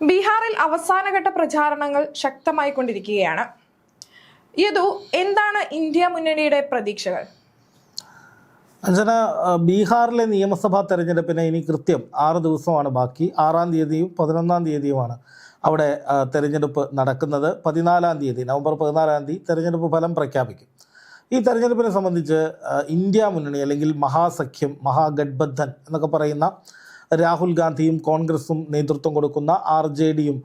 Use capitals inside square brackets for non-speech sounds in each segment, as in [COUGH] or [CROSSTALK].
ബീഹാറിൽ അവസാനഘട്ട പ്രചാരണങ്ങൾ ശക്തമായി കൊണ്ടിരിക്കുകയാണ് യദു എന്താണ് ഇന്ത്യ മുന്നണിയുടെ പ്രതീക്ഷകൾ? അഞ്ജന ബീഹാറിലെ നിയമസഭാ തെരഞ്ഞെടുപ്പിന് ഇനി കൃത്യം ആറ് ദിവസമാണ് ബാക്കി. ആറാം തീയതിയും പതിനൊന്നാം തീയതിയുമാണ് അവിടെ തെരഞ്ഞെടുപ്പ് നടക്കുന്നത്. പതിനാലാം തീയതി നവംബർ പതിനാലാം തീയതി തെരഞ്ഞെടുപ്പ് ഫലം പ്രഖ്യാപിക്കും. ഈ തെരഞ്ഞെടുപ്പിനെ സംബന്ധിച്ച് ഇന്ത്യ മുന്നണി അല്ലെങ്കിൽ മഹാസഖ്യം മഹാഗഡ്ബന്ധൻ എന്നൊക്കെ പറയുന്ന രാഹുൽ ഗാന്ധിയും കോൺഗ്രസും നേതൃത്വം കൊടുക്കുന്ന ആർ ജെ ഡിയും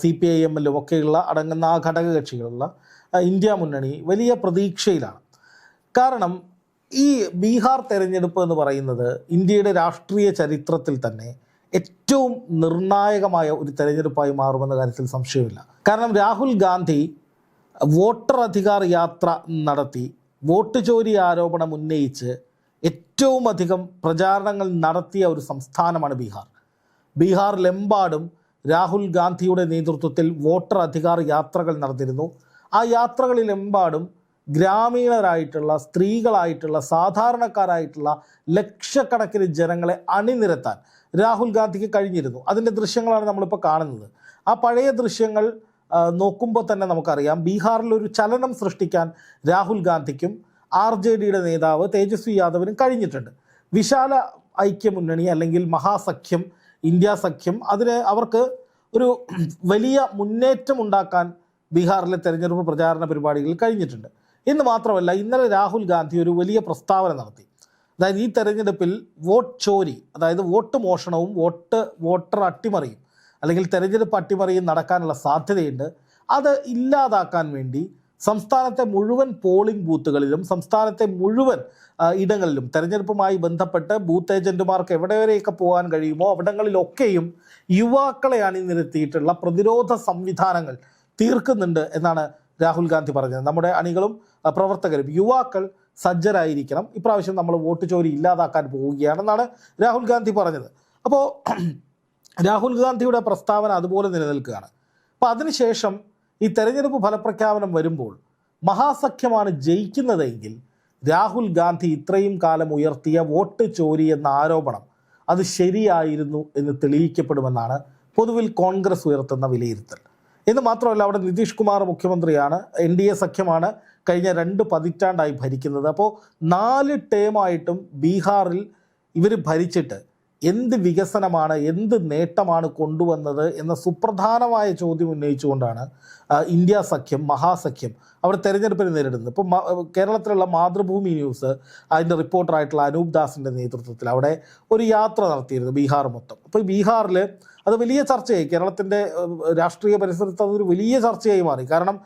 സി പി ഐ എമ്മിലും ഒക്കെയുള്ള അടങ്ങുന്ന ആ ഘടകകക്ഷികളുള്ള ഇന്ത്യ മുന്നണി വലിയ പ്രതീക്ഷയിലാണ്. കാരണം ഈ ബീഹാർ തെരഞ്ഞെടുപ്പ് എന്ന് പറയുന്നത് ഇന്ത്യയുടെ രാഷ്ട്രീയ ചരിത്രത്തിൽ തന്നെ ഏറ്റവും നിർണായകമായ ഒരു തെരഞ്ഞെടുപ്പായി മാറുമെന്ന കാര്യത്തിൽ സംശയമില്ല. കാരണം രാഹുൽ ഗാന്ധി വോട്ടർ അധികാർ യാത്ര നടത്തി വോട്ട് ചോരി ആരോപണം ഉന്നയിച്ച് ഏറ്റവും അധികം പ്രചാരണങ്ങൾ നടത്തിയ ഒരു സംസ്ഥാനമാണ് ബീഹാർ. ബീഹാറിലെമ്പാടും രാഹുൽ ഗാന്ധിയുടെ നേതൃത്വത്തിൽ വോട്ടർ അധികാർ യാത്രകൾ നടന്നിരുന്നു. ആ യാത്രകളിലെമ്പാടും ഗ്രാമീണരായിട്ടുള്ള സ്ത്രീകളായിട്ടുള്ള സാധാരണക്കാരായിട്ടുള്ള ലക്ഷക്കണക്കിന് ജനങ്ങളെ അണിനിരത്താൻ രാഹുൽ ഗാന്ധിക്ക് കഴിഞ്ഞിരുന്നു. അതിന്റെ ദൃശ്യങ്ങളാണ് നമ്മളിപ്പോൾ കാണുന്നത്. ആ പഴയ ദൃശ്യങ്ങൾ നോക്കുമ്പോൾ തന്നെ നമുക്കറിയാം ബീഹാറിൽ ഒരു ചലനം സൃഷ്ടിക്കാൻ രാഹുൽ ഗാന്ധിക്കും ആർ ജെ ഡിയുടെ നേതാവ് തേജസ്വി യാദവിനും കഴിഞ്ഞിട്ടുണ്ട്. വിശാല ഐക്യമുന്നണി അല്ലെങ്കിൽ മഹാസഖ്യം ഇന്ത്യ സഖ്യം അതിന് അവർക്ക് ഒരു വലിയ മുന്നേറ്റം ഉണ്ടാക്കാൻ ബീഹാറിലെ തെരഞ്ഞെടുപ്പ് പ്രചാരണ പരിപാടികൾ കഴിഞ്ഞിട്ടുണ്ട്. എന്ന് മാത്രമല്ല ഇന്നലെ രാഹുൽ ഗാന്ധി ഒരു വലിയ പ്രസ്താവന നടത്തി. അതായത് ഈ തെരഞ്ഞെടുപ്പിൽ വോട്ട് ചോരി അതായത് വോട്ട് മോഷണവും വോട്ട് വോട്ടർ അട്ടിമറിയും അല്ലെങ്കിൽ തെരഞ്ഞെടുപ്പ് അട്ടിമറിയും നടക്കാനുള്ള സാധ്യതയുണ്ട്. അത് ഇല്ലാതാക്കാൻ വേണ്ടി സംസ്ഥാനത്തെ മുഴുവൻ പോളിംഗ് ബൂത്തുകളിലും സംസ്ഥാനത്തെ മുഴുവൻ ഇടങ്ങളിലും തെരഞ്ഞെടുപ്പുമായി ബന്ധപ്പെട്ട് ബൂത്ത് ഏജന്റുമാർക്ക് എവിടെ വരെയൊക്കെ പോകാൻ കഴിയുമോ അവിടങ്ങളിലൊക്കെയും യുവാക്കളെ അണിനിരത്തിയിട്ടുള്ള പ്രതിരോധ സംവിധാനങ്ങൾ തീർക്കുന്നുണ്ട് എന്നാണ് രാഹുൽ ഗാന്ധി പറഞ്ഞത്. നമ്മുടെ അണികളും പ്രവർത്തകരും യുവാക്കൾ സജ്ജരായിരിക്കണം. ഇപ്രാവശ്യം നമ്മൾ വോട്ട് ചോരി ഇല്ലാതാക്കാൻ പോവുകയാണെന്നാണ് രാഹുൽ ഗാന്ധി പറഞ്ഞത്. അപ്പോൾ [CLEARS THROAT] രാഹുൽ ഗാന്ധിയുടെ പ്രസ്താവന അതുപോലെ നിലനിൽക്കുകയാണ്. അപ്പോൾ അതിനുശേഷം ഈ തെരഞ്ഞെടുപ്പ് ഫലപ്രഖ്യാപനം വരുമ്പോൾ മഹാസഖ്യമാണ് ജയിക്കുന്നതെങ്കിൽ രാഹുൽ ഗാന്ധി ഇത്രയും കാലം ഉയർത്തിയ വോട്ട് ചോരി എന്ന ആരോപണം അത് ശരിയായിരുന്നു എന്ന് തെളിയിക്കപ്പെടുമെന്നാണ് പൊതുവിൽ കോൺഗ്രസ് ഉയർത്തുന്ന വിലയിരുത്തൽ. എന്ന് മാത്രമല്ല അവിടെ നിതീഷ് കുമാർ മുഖ്യമന്ത്രിയാണ് എൻ ഡി എ സഖ്യമാണ് കഴിഞ്ഞ രണ്ട് പതിറ്റാണ്ടായി ഭരിക്കുന്നത്. അപ്പോൾ നാല് ടേമായിട്ടും ബീഹാറിൽ ഇവർ ഭരിച്ചിട്ട് എന്ത് വികസനമാണ് എന്ത് നേട്ടമാണ് കൊണ്ടുവന്നത് എന്ന സുപ്രധാനമായ ചോദ്യം ഉന്നയിച്ചുകൊണ്ടാണ് ഇന്ത്യ സഖ്യം മഹാസഖ്യം അവർ തെരഞ്ഞെടുപ്പിനെ നേരിടുന്നത്. ഇപ്പോൾ കേരളത്തിലുള്ള മാതൃഭൂമി ന്യൂസ് അതിന്റെ റിപ്പോർട്ടറായിട്ടുള്ള അനൂപ് ദാസിന്റെ നേതൃത്വത്തിൽ അവിടെ ഒരു യാത്ര നടത്തിയിരുന്നു ബീഹാർ മൊത്തം. അപ്പോൾ ബീഹാറിൽ അത് വലിയ ചർച്ചയായി. കേരളത്തിന്റെ രാഷ്ട്രീയ പരിസരത്ത് അതൊരു വലിയ ചർച്ചയായി മാറി. കാരണം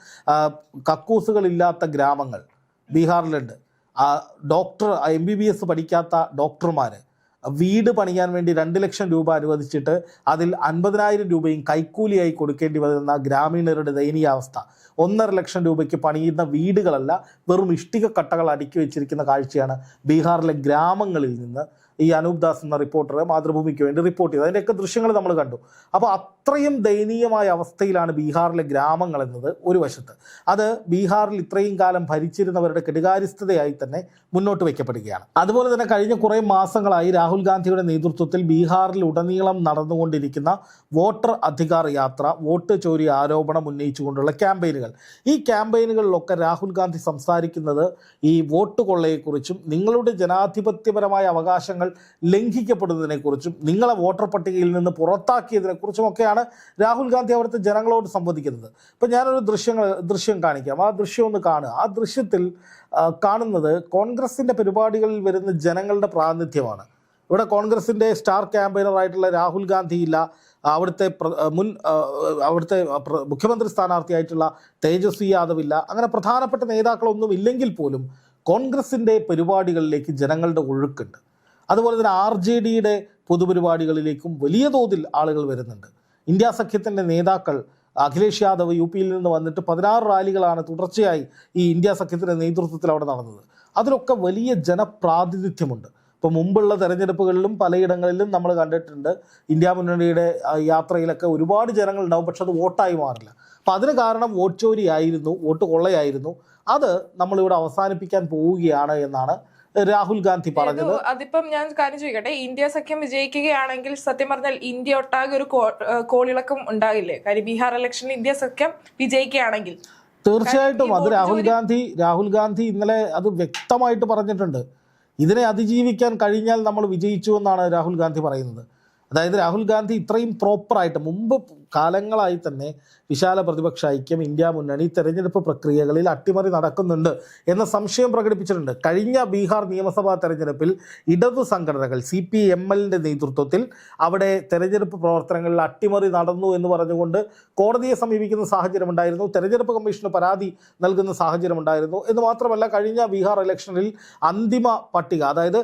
കക്കൂസുകളില്ലാത്ത ഗ്രാമങ്ങൾ ബീഹാറിലുണ്ട്. Doctor M B B S പഠിക്കാത്ത ഡോക്ടർമാർ വീട് പണിയാൻ വേണ്ടി രണ്ട് ലക്ഷം രൂപ അനുവദിച്ചിട്ട് അതിൽ അൻപതിനായിരം രൂപയും കൈക്കൂലിയായി കൊടുക്കേണ്ടി വരുന്ന ഗ്രാമീണരുടെ ദയനീയാവസ്ഥ ഒന്നര ലക്ഷം രൂപയ്ക്ക് പണിയുന്ന വീടുകളല്ല വെറും ഇഷ്ടിക കട്ടകൾ അടുക്കി വെച്ചിരിക്കുന്ന കാഴ്ചയാണ് ബീഹാറിലെ ഗ്രാമങ്ങളിൽ നിന്ന് ഈ അനൂപ് ദാസ് എന്ന റിപ്പോർട്ടർ മാതൃഭൂമിക്ക് വേണ്ടി റിപ്പോർട്ട് ചെയ്തത് അതിന്റെയൊക്കെ ദൃശ്യങ്ങൾ നമ്മൾ കണ്ടു. അപ്പോൾ അത്രയും ദയനീയമായ അവസ്ഥയിലാണ് ബീഹാറിലെ ഗ്രാമങ്ങൾ എന്നത് ഒരു വശത്ത്. അത് ബീഹാറിൽ ഇത്രയും കാലം ഭരിച്ചിരുന്നവരുടെ കെടുകാര്യസ്ഥതയായി തന്നെ മുന്നോട്ട് വയ്ക്കപ്പെടുകയാണ് അതുപോലെ തന്നെ കഴിഞ്ഞ കുറേ മാസങ്ങളായി രാഹുൽ ഗാന്ധിയുടെ നേതൃത്വത്തിൽ ബീഹാറിൽ ഉടനീളം നടന്നുകൊണ്ടിരിക്കുന്ന വോട്ടർ അധികാർ യാത്ര വോട്ട് ചോരി ആരോപണം ഉന്നയിച്ചുകൊണ്ടുള്ള ക്യാമ്പയിനുകൾ. ഈ ക്യാമ്പയിനുകളിലൊക്കെ രാഹുൽ ഗാന്ധി സംസാരിക്കുന്നത് ഈ വോട്ട് കൊള്ളയെക്കുറിച്ചും നിങ്ങളുടെ ജനാധിപത്യപരമായ അവകാശങ്ങൾ ലംഘിക്കപ്പെടുന്നതിനെക്കുറിച്ചും നിങ്ങളെ വോട്ടർ പട്ടികയിൽ നിന്ന് പുറത്താക്കിയതിനെക്കുറിച്ചും ഒക്കെയാണ് രാഹുൽ ഗാന്ധി അവിടുത്തെ ജനങ്ങളോട് സംവദിക്കുന്നത്. ഇപ്പം ഞാനൊരു ദൃശ്യങ്ങൾ ദൃശ്യം കാണിക്കാം. ആ ദൃശ്യം ഒന്ന് കാണുക. ആ ദൃശ്യത്തിൽ കാണുന്നത് കോൺഗ്രസിന്റെ പരിപാടികളിൽ വരുന്ന ജനങ്ങളുടെ പ്രാതിനിധ്യമാണ്. ഇവിടെ കോൺഗ്രസിന്റെ സ്റ്റാർ ക്യാമ്പയിനറായിട്ടുള്ള രാഹുൽ ഗാന്ധി ഇല്ല അവിടുത്തെ മുൻ അവിടുത്തെ മുഖ്യമന്ത്രി സ്ഥാനാർത്ഥിയായിട്ടുള്ള തേജസ്വി യാദവ് ഇല്ല. അങ്ങനെ പ്രധാനപ്പെട്ട നേതാക്കളൊന്നും ഇല്ലെങ്കിൽ പോലും കോൺഗ്രസിന്റെ പരിപാടികളിലേക്ക് ജനങ്ങളുടെ ഒഴുക്കുണ്ട്. അതുപോലെ തന്നെ ആർ ജെ ഡിയുടെ പൊതുപരിപാടികളിലേക്കും വലിയ തോതിൽ ആളുകൾ വരുന്നുണ്ട്. ഇന്ത്യ സഖ്യത്തിന്റെ നേതാക്കൾ അഖിലേഷ് യാദവ് യു പിയിൽ നിന്ന് വന്നിട്ട് പതിനാറ് റാലികളാണ് തുടർച്ചയായി ഈ ഇന്ത്യ സഖ്യത്തിന്റെ നേതൃത്വത്തിൽ അവിടെ നടന്നത്. അതിലൊക്കെ വലിയ ജനപ്രാതിനിധ്യമുണ്ട്. ഇപ്പോൾ മുമ്പുള്ള തെരഞ്ഞെടുപ്പുകളിലും പലയിടങ്ങളിലും നമ്മൾ കണ്ടിട്ടുണ്ട് ഇന്ത്യ മുന്നണിയുടെ യാത്രയിലൊക്കെ ഒരുപാട് ജനങ്ങളുണ്ടാവും പക്ഷെ അത് വോട്ടായി മാറില്ല. അപ്പം അതിന് കാരണം വോട്ട് ചോരിയായിരുന്നു വോട്ട് കൊള്ളയായിരുന്നു. അത് നമ്മളിവിടെ അവസാനിപ്പിക്കാൻ പോവുകയാണ് എന്നാണ് രാഹുൽ ഗാന്ധി പറഞ്ഞത്. അതിപ്പം ഞാൻ കാര്യം ചോദിക്കട്ടെ? ഇന്ത്യ സഖ്യം വിജയിക്കുകയാണെങ്കിൽ സത്യം പറഞ്ഞാൽ ഇന്ത്യ ഒട്ടാകെ ഒരു കോളിളക്കം ഉണ്ടാകില്ലേ? കാര്യം ബീഹാർ ഇലക്ഷനിൽ ഇന്ത്യ സഖ്യം വിജയിക്കുകയാണെങ്കിൽ. തീർച്ചയായിട്ടും. അത് രാഹുൽ ഗാന്ധി രാഹുൽ ഗാന്ധി ഇന്നലെ അത് വ്യക്തമായിട്ട് പറഞ്ഞിട്ടുണ്ട്. ഇതിനെ അതിജീവിക്കാൻ കഴിഞ്ഞാൽ നമ്മൾ വിജയിച്ചു എന്നാണ് രാഹുൽ ഗാന്ധി പറയുന്നത്. അതായത് രാഹുൽ ഗാന്ധി ഇത്രയും പ്രോപ്പറായിട്ട് മുമ്പ് കാലങ്ങളായി തന്നെ വിശാല പ്രതിപക്ഷ ഐക്യം ഇന്ത്യ മുന്നണി തെരഞ്ഞെടുപ്പ് പ്രക്രിയകളിൽ അട്ടിമറി നടക്കുന്നുണ്ട് എന്ന സംശയം പ്രകടിപ്പിച്ചിട്ടുണ്ട്. കഴിഞ്ഞ ബീഹാർ നിയമസഭാ തെരഞ്ഞെടുപ്പിൽ ഇടതു സംഘടനകൾ സി പി എം എല്ലിന്റെ നേതൃത്വത്തിൽ അവിടെ തെരഞ്ഞെടുപ്പ് പ്രവർത്തനങ്ങളിൽ അട്ടിമറി നടന്നു എന്ന് പറഞ്ഞുകൊണ്ട് കോടതിയെ സമീപിക്കുന്ന സാഹചര്യമുണ്ടായിരുന്നു. തെരഞ്ഞെടുപ്പ് കമ്മീഷന് പരാതി നൽകുന്ന സാഹചര്യമുണ്ടായിരുന്നു. എന്ന് മാത്രമല്ല കഴിഞ്ഞ ബീഹാർ ഇലക്ഷനിൽ അന്തിമ പട്ടിക അതായത്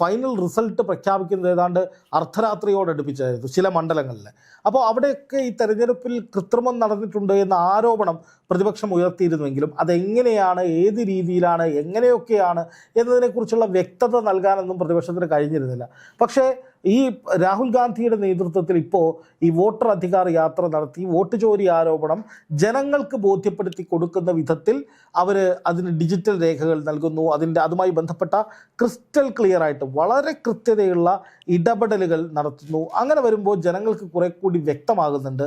ഫൈനൽ റിസൾട്ട് പ്രഖ്യാപിക്കുന്നത് ഏതാണ്ട് അർദ്ധരാത്രിയോടടുപ്പിച്ചായിരുന്നു ചില മണ്ഡലങ്ങളിൽ അപ്പോൾ അവിടെയൊക്കെ ഈ തെരഞ്ഞെടുപ്പിൽ കൃത്രിമം നടന്നിട്ടുണ്ട് എന്ന ആരോപണം പ്രതിപക്ഷം ഉയർത്തിയിരുന്നുവെങ്കിലും അതെങ്ങനെയാണ് ഏത് രീതിയിലാണ് എങ്ങനെയൊക്കെയാണ് എന്നതിനെക്കുറിച്ചുള്ള വ്യക്തത നൽകാനൊന്നും പ്രതിപക്ഷത്തിന് കഴിഞ്ഞിരുന്നില്ല. പക്ഷേ ഈ രാഹുൽ ഗാന്ധിയുടെ നേതൃത്വത്തിൽ ഇപ്പോൾ ഈ വോട്ടർ അധികാർ യാത്ര നടത്തി വോട്ട് ചോരി ആരോപണം ജനങ്ങൾക്ക് ബോധ്യപ്പെടുത്തി കൊടുക്കുന്ന വിധത്തിൽ അവർ അതിന് ഡിജിറ്റൽ രേഖകൾ നൽകുന്നു. അതിന്റെ അതുമായി ബന്ധപ്പെട്ട ക്രിസ്റ്റൽ ക്ലിയർ ആയിട്ട് വളരെ കൃത്യതയുള്ള ഇടപെടലുകൾ നടത്തുന്നു. അങ്ങനെ വരുമ്പോൾ ജനങ്ങൾക്ക് കുറെ കൂടി വ്യക്തമാകുന്നുണ്ട്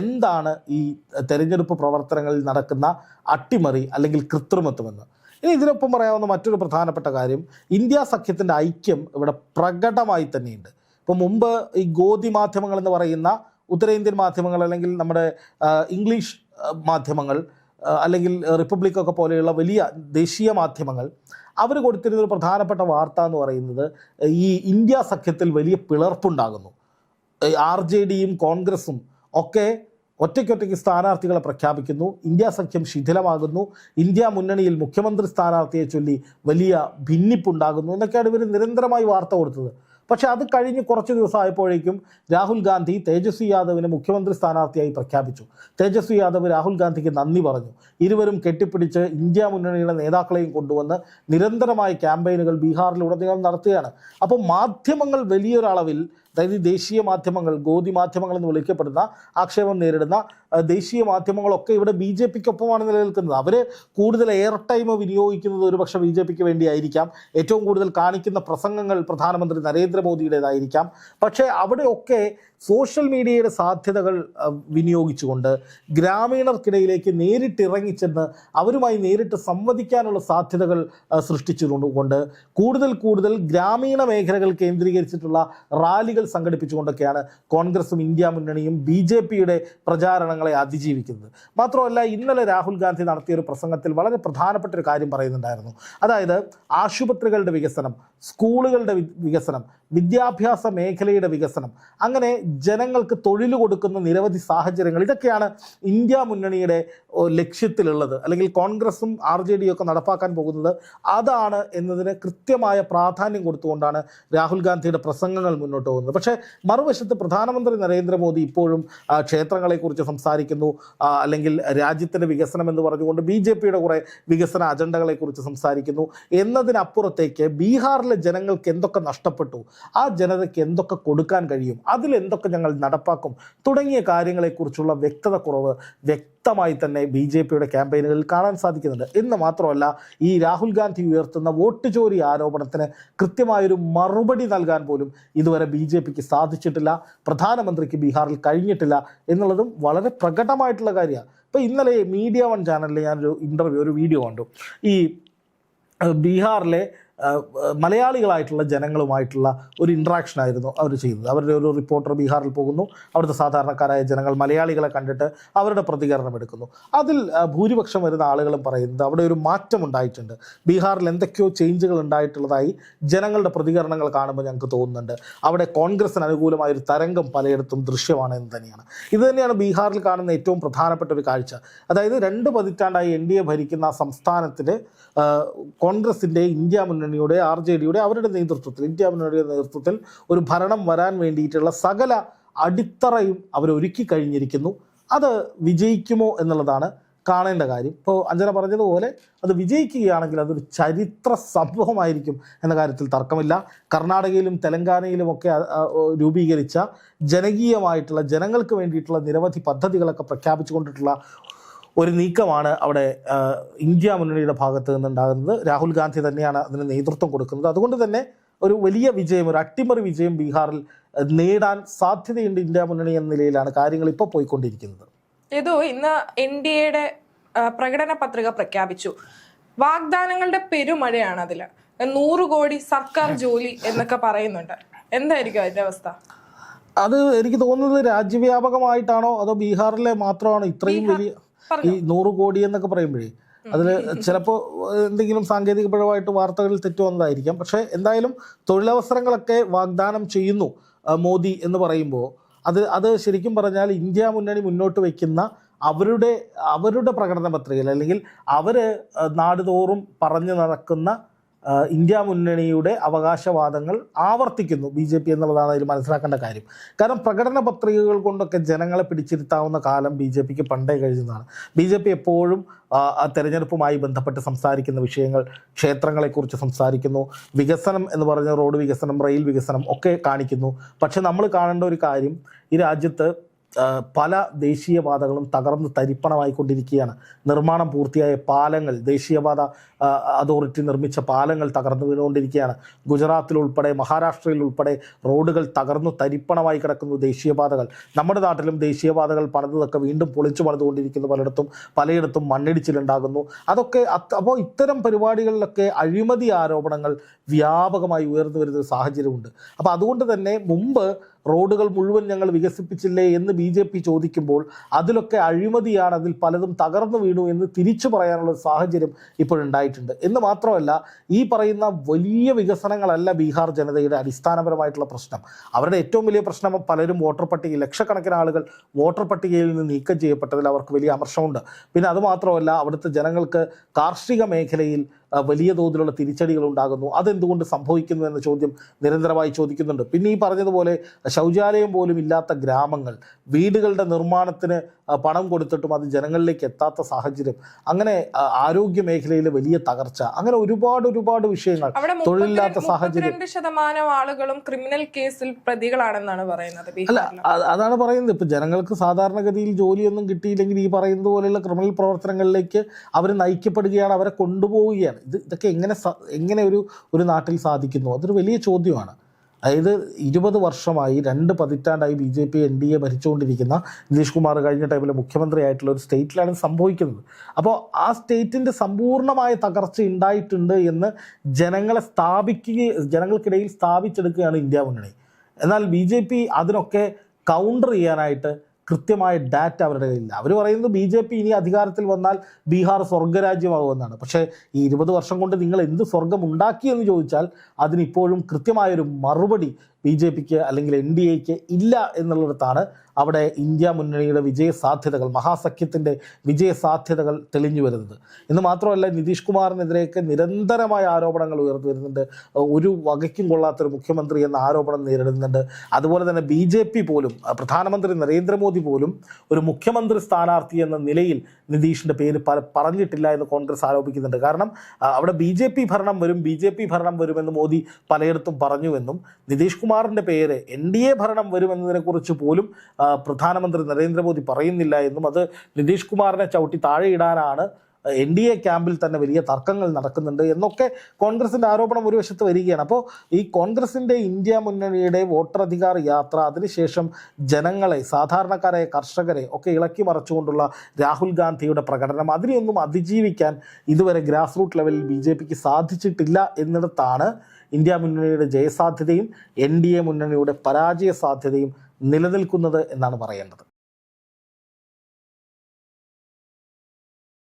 എന്താണ് ഈ തെരഞ്ഞെടുപ്പ് പ്രവർത്തനങ്ങളിൽ നടക്കുന്ന അട്ടിമറി അല്ലെങ്കിൽ കൃത്രിമത്വമെന്ന്. ഇനി ഇതിനൊപ്പം പറയാവുന്ന മറ്റൊരു പ്രധാനപ്പെട്ട കാര്യം ഇന്ത്യ സഖ്യത്തിന്റെ ഐക്യം ഇവിടെ പ്രകടമായി തന്നെയുണ്ട്. ഇപ്പോൾ മുമ്പ് ഈ ഗോതി മാധ്യമങ്ങൾ എന്ന് പറയുന്ന ഉത്തരേന്ത്യൻ മാധ്യമങ്ങൾ അല്ലെങ്കിൽ നമ്മുടെ ഇംഗ്ലീഷ് മാധ്യമങ്ങൾ അല്ലെങ്കിൽ റിപ്പബ്ലിക് ഒക്കെ പോലെയുള്ള വലിയ ദേശീയ മാധ്യമങ്ങൾ അവർ കൊടുത്തിരുന്ന ഒരു പ്രധാനപ്പെട്ട വാർത്ത എന്ന് പറയുന്നത് ഈ ഇന്ത്യ സഖ്യത്തിൽ വലിയ പിളർപ്പുണ്ടാകുന്നു. ആർ ജെ ഡിയും കോൺഗ്രസും ഒക്കെ ഒറ്റയ്ക്കൊറ്റയ്ക്ക് സ്ഥാനാർത്ഥികളെ പ്രഖ്യാപിക്കുന്നു. ഇന്ത്യ സഖ്യം ശിഥിലമാകുന്നു. ഇന്ത്യ മുന്നണിയിൽ മുഖ്യമന്ത്രി സ്ഥാനാർത്ഥിയെ ചൊല്ലി വലിയ ഭിന്നിപ്പുണ്ടാകുന്നു എന്നൊക്കെയാണ് ഇവർ നിരന്തരമായി വാർത്ത കൊടുത്തത്. പക്ഷെ അത് കഴിഞ്ഞ് കുറച്ച് ദിവസമായപ്പോഴേക്കും രാഹുൽ ഗാന്ധി തേജസ്വി യാദവിനെ മുഖ്യമന്ത്രി സ്ഥാനാർത്ഥിയായി പ്രഖ്യാപിച്ചു. തേജസ്വി യാദവ് രാഹുൽ ഗാന്ധിക്ക് നന്ദി പറഞ്ഞു. ഇരുവരും കെട്ടിപ്പിടിച്ച് ഇന്ത്യ മുന്നണിയുടെ നേതാക്കളെയും കൊണ്ടുവന്ന് നിരന്തരമായ ക്യാമ്പയിനുകൾ ബീഹാറിലുടനീളം നടത്തുകയാണ്. അപ്പോൾ മാധ്യമങ്ങൾ വലിയൊരളവിൽ അതായത് ദേശീയ മാധ്യമങ്ങൾ ഗോതി മാധ്യമങ്ങൾ എന്ന് വിളിക്കപ്പെടുന്ന ആക്ഷേപം നേരിടുന്ന ദേശീയ മാധ്യമങ്ങളൊക്കെ ഇവിടെ ബി ജെ പിക്കൊപ്പമാണ് നിലനിൽക്കുന്നത്. അവർ കൂടുതൽ എയർ ടൈം വിനിയോഗിക്കുന്നത് ഒരുപക്ഷെ ബി ജെ പിക്ക് വേണ്ടിയായിരിക്കാം. ഏറ്റവും കൂടുതൽ കാണിക്കുന്ന പ്രസംഗങ്ങൾ പ്രധാനമന്ത്രി നരേന്ദ്രമോദിയുടേതായിരിക്കാം. പക്ഷേ അവിടെയൊക്കെ സോഷ്യൽ മീഡിയയുടെ സാധ്യതകൾ വിനിയോഗിച്ചുകൊണ്ട് ഗ്രാമീണർക്കിടയിലേക്ക് നേരിട്ടിറങ്ങിച്ചെന്ന് അവരുമായി നേരിട്ട് സംവദിക്കാനുള്ള സാധ്യതകൾ സൃഷ്ടിച്ചുകൊണ്ട് കൂടുതൽ കൂടുതൽ ഗ്രാമീണ മേഖലകൾ കേന്ദ്രീകരിച്ചിട്ടുള്ള റാലികൾ സംഘടിപ്പിച്ചുകൊണ്ടൊക്കെയാണ് കോൺഗ്രസും ഇന്ത്യ മുന്നണിയും ബി ജെ പിയുടെ പ്രചാരണങ്ങളെ അതിജീവിക്കുന്നത്. മാത്രമല്ല ഇന്നലെ രാഹുൽ ഗാന്ധി നടത്തിയ ഒരു പ്രസംഗത്തിൽ വളരെ പ്രധാനപ്പെട്ട ഒരു കാര്യം പറയുന്നുണ്ടായിരുന്നു. അതായത് ആശുപത്രികളുടെ വികസനം സ്കൂളുകളുടെ വികസനം വിദ്യാഭ്യാസ മേഖലയുടെ വികസനം അങ്ങനെ ജനങ്ങൾക്ക് തൊഴിൽ കൊടുക്കുന്ന നിരവധി സാഹചര്യങ്ങൾ. ഇതൊക്കെയാണ് ഇന്ത്യ മുന്നണിയുടെ ലക്ഷ്യത്തിലുള്ളത്. അല്ലെങ്കിൽ കോൺഗ്രസും ആർ ജെ ഡിയും ഒക്കെ നടപ്പാക്കാൻ പോകുന്നത് അതാണ് എന്നതിന് കൃത്യമായ പ്രാധാന്യം കൊടുത്തുകൊണ്ടാണ് രാഹുൽ ഗാന്ധിയുടെ പ്രസംഗങ്ങൾ മുന്നോട്ട് പോകുന്നത്. പക്ഷേ മറുവശത്ത് പ്രധാനമന്ത്രി നരേന്ദ്രമോദി ഇപ്പോഴും ക്ഷേത്രങ്ങളെക്കുറിച്ച് സംസാരിക്കുന്നു. അല്ലെങ്കിൽ രാജ്യത്തിന്റെ വികസനം എന്ന് പറഞ്ഞുകൊണ്ട് ബി ജെ പിയുടെ കുറേ വികസന അജണ്ടകളെക്കുറിച്ച് സംസാരിക്കുന്നു. എന്നതിനപ്പുറത്തേക്ക് ബീഹാറിലെ ജനങ്ങൾക്ക് എന്തൊക്കെ നഷ്ടപ്പെട്ടു ആ ജനതയ്ക്ക് എന്തൊക്കെ കൊടുക്കാൻ കഴിയും അതിൽ എന്തൊക്കെ ഞങ്ങൾ നടപ്പാക്കും തുടങ്ങിയ കാര്യങ്ങളെക്കുറിച്ചുള്ള വ്യക്തത കുറവ് വ്യക്തമായി തന്നെ ബി ജെ പിയുടെ ക്യാമ്പയിനുകളിൽ കാണാൻ സാധിക്കുന്നുണ്ട്. എന്ന് മാത്രമല്ല ഈ രാഹുൽ ഗാന്ധി ഉയർത്തുന്ന വോട്ട് ചോരി ആരോപണത്തിന് കൃത്യമായൊരു മറുപടി നൽകാൻ പോലും ഇതുവരെ ബി ജെ പിക്ക് സാധിച്ചിട്ടില്ല പ്രധാനമന്ത്രിക്ക് ബീഹാറിൽ കഴിഞ്ഞിട്ടില്ല എന്നുള്ളതും വളരെ പ്രകടമായിട്ടുള്ള കാര്യമാണ്. ഇപ്പോൾ ഇന്നലെ മീഡിയ വൺ ചാനലിൽ ഞാനൊരു ഇന്റർവ്യൂ ഒരു വീഡിയോ കണ്ടു. ഈ ബീഹാറിലെ മലയാളികളായിട്ടുള്ള ജനങ്ങളുമായിട്ടുള്ള ഒരു ഇൻട്രാക്ഷൻ ആയിരുന്നു അവർ ചെയ്തത് അവരുടെ ഒരു റിപ്പോർട്ടർ ബീഹാറിൽ പോകുന്നു. അവിടുത്തെ സാധാരണക്കാരായ ജനങ്ങൾ മലയാളികളെ കണ്ടിട്ട് അവരുടെ പ്രതികരണം എടുക്കുന്നു. അതിൽ ഭൂരിപക്ഷം വരുന്ന ആളുകളും പറയുന്നത് അവിടെ ഒരു മാറ്റം ഉണ്ടായിട്ടുണ്ട്. ബീഹാറിൽ എന്തൊക്കെയോ ചേഞ്ചുകൾ ഉണ്ടായിട്ടുള്ളതായി ജനങ്ങളുടെ പ്രതികരണങ്ങൾ കാണുമ്പോൾ ഞങ്ങൾക്ക് തോന്നുന്നുണ്ട്. അവിടെ കോൺഗ്രസിന് അനുകൂലമായ ഒരു തരംഗം പലയിടത്തും ദൃശ്യമാണ് എന്ന് തന്നെയാണ്. ഇത് തന്നെയാണ് ബീഹാറിൽ കാണുന്ന ഏറ്റവും പ്രധാനപ്പെട്ട ഒരു കാഴ്ച. അതായത് രണ്ട് പതിറ്റാണ്ടായി എൻ ഡി എ ഭരിക്കുന്ന സംസ്ഥാനത്തിൽ കോൺഗ്രസിന്റെ ഇന്ത്യ മുന്നണിയുടെ ആർ ജെ ഡിയുടെ അവരുടെ നേതൃത്വത്തിൽ ഇന്ത്യ മുന്നണിയുടെ നേതൃത്വത്തിൽ ഒരു ഭരണം വരാൻ വേണ്ടിയിട്ടുള്ള സകല അടിത്തറയും അവർ ഒരുക്കി കഴിഞ്ഞിരിക്കുന്നു. അത് വിജയിക്കുമോ എന്നുള്ളതാണ് കാണേണ്ട കാര്യം. ഇപ്പോൾ അഞ്ജന പറഞ്ഞതുപോലെ അത് വിജയിക്കുകയാണെങ്കിൽ അതൊരു ചരിത്ര സംഭവമായിരിക്കും എന്ന കാര്യത്തിൽ തർക്കമില്ല. കർണാടകയിലും തെലങ്കാനയിലുമൊക്കെ രൂപീകരിച്ച ജനകീയമായിട്ടുള്ള ജനങ്ങൾക്ക് വേണ്ടിയിട്ടുള്ള നിരവധി പദ്ധതികളൊക്കെ പ്രഖ്യാപിച്ചു പ്രഖ്യാപിച്ചുകൊണ്ടിട്ടുള്ള ഒരു നീക്കമാണ് അവിടെ ഇന്ത്യ മുന്നണിയുടെ ഭാഗത്ത് നിന്നുണ്ടാകുന്നത്. രാഹുൽ ഗാന്ധി തന്നെയാണ് അതിന് നേതൃത്വം കൊടുക്കുന്നത്. അതുകൊണ്ട് തന്നെ ഒരു വലിയ വിജയം ഒരു അട്ടിമറി വിജയം ബീഹാറിൽ നേടാൻ സാധ്യതയുണ്ട് ഇന്ത്യ മുന്നണി എന്ന നിലയിലാണ് കാര്യങ്ങൾ ഇപ്പോൾ പോയിക്കൊണ്ടിരിക്കുന്നത്. ഏതോ ഇന്ന് എൻ ഡി എയുടെ പ്രകടന പത്രിക പ്രഖ്യാപിച്ചു. വാഗ്ദാനങ്ങളുടെ പെരുമഴയാണ് അതിൽ നൂറ് കോടി സർക്കാർ ജോലി എന്നൊക്കെ പറയുന്നുണ്ട്. എന്തായിരിക്കും അതിന്റെ അവസ്ഥ? അത് എനിക്ക് തോന്നുന്നത് രാജ്യവ്യാപകമായിട്ടാണോ അതോ ബീഹാറിലെ മാത്രമാണോ ഇത്രയും വലിയ ഈ നൂറ് കോടി എന്നൊക്കെ പറയുമ്പോഴേ അതിൽ ചിലപ്പോൾ എന്തെങ്കിലും സാങ്കേതിക പിഴവായിട്ട് വാർത്തകളിൽ തെറ്റു വന്നതായിരിക്കാം. പക്ഷേ എന്തായാലും തൊഴിലവസരങ്ങളൊക്കെ വാഗ്ദാനം ചെയ്യുന്നു മോദി എന്ന് പറയുമ്പോൾ അത് അത് ശരിക്കും പറഞ്ഞാൽ ഇന്ത്യ മുന്നണി മുന്നോട്ട് വയ്ക്കുന്ന അവരുടെ അവരുടെ പ്രകടന പത്രികയിൽ അല്ലെങ്കിൽ അവർ നാടുതോറും പറഞ്ഞു നടക്കുന്ന ഇന്ത്യ മുന്നണിയുടെ അവകാശവാദങ്ങൾ ആവർത്തിക്കുന്നു. ബി ജെ പി എന്നുള്ളതാണ് അതിൽ മനസ്സിലാക്കേണ്ട കാര്യം. കാരണം പ്രകടന പത്രികകൾ കൊണ്ടൊക്കെ ജനങ്ങളെ പിടിച്ചിരുത്താവുന്ന കാലം ബി ജെ പിക്ക് പണ്ടേ കഴിഞ്ഞതാണ്. ബി ജെ പി എപ്പോഴും തെരഞ്ഞെടുപ്പുമായി ബന്ധപ്പെട്ട് സംസാരിക്കുന്ന വിഷയങ്ങൾ ക്ഷേത്രങ്ങളെക്കുറിച്ച് സംസാരിക്കുന്നു. വികസനം എന്ന് പറഞ്ഞ റോഡ് വികസനം റെയിൽ വികസനം ഒക്കെ കാണിക്കുന്നു. പക്ഷെ നമ്മൾ കാണേണ്ട ഒരു കാര്യം ഈ രാജ്യത്ത് പല ദേശീയപാതകളും തകർന്ന് തരിപ്പണമായിക്കൊണ്ടിരിക്കുകയാണ്. നിർമ്മാണം പൂർത്തിയായ പാലങ്ങൾ ദേശീയപാത അതോറിറ്റി നിർമ്മിച്ച പാലങ്ങൾ തകർന്നു വീണുകൊണ്ടിരിക്കുകയാണ്. ഗുജറാത്തിൽ ഉൾപ്പെടെ മഹാരാഷ്ട്രയിൽ ഉൾപ്പെടെ റോഡുകൾ തകർന്നു തരിപ്പണമായി കിടക്കുന്നു ദേശീയപാതകൾ. നമ്മുടെ നാട്ടിലും ദേശീയപാതകൾ പണിതൊക്കെ വീണ്ടും പൊളിച്ചു പണിതുകൊണ്ടിരിക്കുന്നു പലയിടത്തും പലയിടത്തും മണ്ണിടിച്ചിലുണ്ടാകുന്നു. അതൊക്കെ അപ്പോൾ ഇത്തരം പരിപാടികളിലൊക്കെ അഴിമതി ആരോപണങ്ങൾ വ്യാപകമായി ഉയർന്നു വരുന്ന സാഹചര്യമുണ്ട്. അപ്പോൾ അതുകൊണ്ട് തന്നെ മുമ്പ് റോഡുകൾ മുഴുവൻ ഞങ്ങൾ വികസിപ്പിച്ചില്ലേ എന്ന് ബി ജെ പി ചോദിക്കുമ്പോൾ അതിലൊക്കെ അഴിമതിയാണ് അതിൽ പലതും തകർന്നു വീണു എന്ന് തിരിച്ചു പറയാനുള്ള ഒരു സാഹചര്യം ഇപ്പോഴുണ്ടായിട്ടുണ്ട്. എന്ന് മാത്രമല്ല ഈ പറയുന്ന വലിയ വികസനങ്ങളല്ല ബീഹാർ ജനതയുടെ അടിസ്ഥാനപരമായിട്ടുള്ള പ്രശ്നം. അവരുടെ ഏറ്റവും വലിയ പ്രശ്നം പലരും വോട്ടർ പട്ടിക ലക്ഷക്കണക്കിന് ആളുകൾ വോട്ടർ പട്ടികയിൽ നിന്ന് നീക്കം ചെയ്യപ്പെട്ടതിൽ അവർക്ക് വലിയ അമർഷമുണ്ട്. പിന്നെ അതുമാത്രമല്ല അവിടുത്തെ ജനങ്ങൾക്ക് കാർഷിക മേഖലയിൽ വലിയ തോതിലുള്ള തിരിച്ചടികൾ ഉണ്ടാകുന്നു. അതെന്തുകൊണ്ട് സംഭവിക്കുന്നു എന്ന ചോദ്യം നിരന്തരമായി ചോദിക്കുന്നുണ്ട്. പിന്നെ ഈ പറഞ്ഞതുപോലെ ശൗചാലയം പോലും ഇല്ലാത്ത ഗ്രാമങ്ങൾ വീടുകളുടെ നിർമ്മാണത്തിന് പണം കൊടുത്തിട്ടും അത് ജനങ്ങളിലേക്ക് എത്താത്ത സാഹചര്യം അങ്ങനെ ആരോഗ്യ മേഖലയിലെ വലിയ തകർച്ച അങ്ങനെ ഒരുപാട് ഒരുപാട് വിഷയങ്ങൾ തൊഴിലില്ലാത്ത സാഹചര്യം. ശതമാനം ആളുകളും ക്രിമിനൽ കേസിൽ പ്രതികളാണെന്നാണ് പറയുന്നത് അല്ല അതാണ് പറയുന്നത്. ഇപ്പൊ ജനങ്ങൾക്ക് സാധാരണഗതിയിൽ ജോലിയൊന്നും കിട്ടിയില്ലെങ്കിൽ ഈ പറയുന്നത് പോലെയുള്ള ക്രിമിനൽ പ്രവർത്തനങ്ങളിലേക്ക് അവർ നയിക്കപ്പെടുകയാണ് അവരെ കൊണ്ടുപോവുകയാണ്. ഇത് ഇതൊക്കെ എങ്ങനെ എങ്ങനെ ഒരു ഒരു നാട്ടിൽ സാധിക്കുന്നു? അതൊരു വലിയ ചോദ്യമാണ്. അതായത് ഇരുപത് വർഷമായി രണ്ട് പതിറ്റാണ്ടായി B J P N D A ഭരിച്ചുകൊണ്ടിരിക്കുന്ന Nitish Kumar കഴിഞ്ഞ ടൈമിലെ മുഖ്യമന്ത്രിയായിട്ടുള്ള ഒരു സ്റ്റേറ്റിലാണ് സംഭവിക്കുന്നത്. അപ്പോൾ ആ സ്റ്റേറ്റിന്റെ സമ്പൂർണമായ തകർച്ച ഉണ്ടായിട്ടുണ്ട് എന്ന് ജനങ്ങളെ സ്ഥാപിക്കുക ജനങ്ങൾക്കിടയിൽ സ്ഥാപിച്ചെടുക്കുകയാണ് ഇന്ത്യ മുന്നണി. എന്നാൽ ബി ജെ പി അതിനൊക്കെ കൗണ്ടർ ചെയ്യാനായിട്ട് കൃത്യമായ ഡാറ്റ അവരുടെ കയ്യിലില്ല. അവർ പറയുന്നത് ബി ജെ പി ഇനി അധികാരത്തിൽ വന്നാൽ ബീഹാർ സ്വർഗരാജ്യമാകുമെന്നാണ്. പക്ഷേ ഈ ഇരുപത് വർഷം കൊണ്ട് നിങ്ങൾ എന്ത് സ്വർഗം ഉണ്ടാക്കിയെന്ന് ചോദിച്ചാൽ അതിനിപ്പോഴും കൃത്യമായൊരു മറുപടി ബി ജെ പിക്ക് അല്ലെങ്കിൽ എൻ ഡി എക്ക് ഇല്ല എന്നുള്ളിടത്താണ് അവിടെ ഇന്ത്യ മുന്നണിയുടെ വിജയ സാധ്യതകൾ മഹാസഖ്യത്തിന്റെ വിജയ സാധ്യതകൾ തെളിഞ്ഞു വരുന്നത്. എന്ന് മാത്രമല്ല നിതീഷ് കുമാറിനെതിരെയൊക്കെ നിരന്തരമായ ആരോപണങ്ങൾ ഉയർന്നു വരുന്നുണ്ട്. ഒരു വകയ്ക്കും കൊള്ളാത്തൊരു മുഖ്യമന്ത്രി എന്ന ആരോപണം നേരിടുന്നുണ്ട്. അതുപോലെ തന്നെ ബി ജെ പി പോലും പ്രധാനമന്ത്രി നരേന്ദ്രമോദി പോലും ഒരു മുഖ്യമന്ത്രി സ്ഥാനാർത്ഥി എന്ന നിലയിൽ നിതീഷിന്റെ പേര് പറഞ്ഞിട്ടില്ല എന്ന് കോൺഗ്രസ് ആരോപിക്കുന്നുണ്ട്. കാരണം അവിടെ ബി ഭരണം വരും ബി ഭരണം വരുമെന്ന് മോദി പലയിടത്തും പറഞ്ഞുവെന്നും നിതീഷ് കുമാറിന്റെ പേര് എൻ ഡി എ ഭരണം വരുമെന്നതിനെക്കുറിച്ച് പോലും പ്രധാനമന്ത്രി നരേന്ദ്രമോദി പറയുന്നില്ല എന്നും അത് നിതീഷ് കുമാറിനെ ചവിട്ടി താഴെയിടാനാണ് എൻ ഡി എ ക്യാമ്പിൽ തന്നെ വലിയ തർക്കങ്ങൾ നടക്കുന്നുണ്ട് എന്നൊക്കെ കോൺഗ്രസിന്റെ ആരോപണം ഒരു വശത്ത് വരികയാണ്. അപ്പോൾ ഈ കോൺഗ്രസിന്റെ ഇന്ത്യ മുന്നണിയുടെ വോട്ടറധികാർ യാത്ര അതിനുശേഷം ജനങ്ങളെ സാധാരണക്കാരായ കർഷകരെ ഒക്കെ ഇളക്കി മറച്ചുകൊണ്ടുള്ള രാഹുൽ ഗാന്ധിയുടെ പ്രകടനം അതിനെയൊന്നും അതിജീവിക്കാൻ ഇതുവരെ ഗ്രാസ് റൂട്ട് ലെവലിൽ ബി സാധിച്ചിട്ടില്ല എന്നിടത്താണ് ഇന്ത്യ മുന്നണിയുടെ ജയസാധ്യതയും എൻ ഡി എ മുന്നണിയുടെ പരാജയ സാധ്യതയും നിലനിൽക്കുന്നത് എന്നാണ് പറയേണ്ടത്.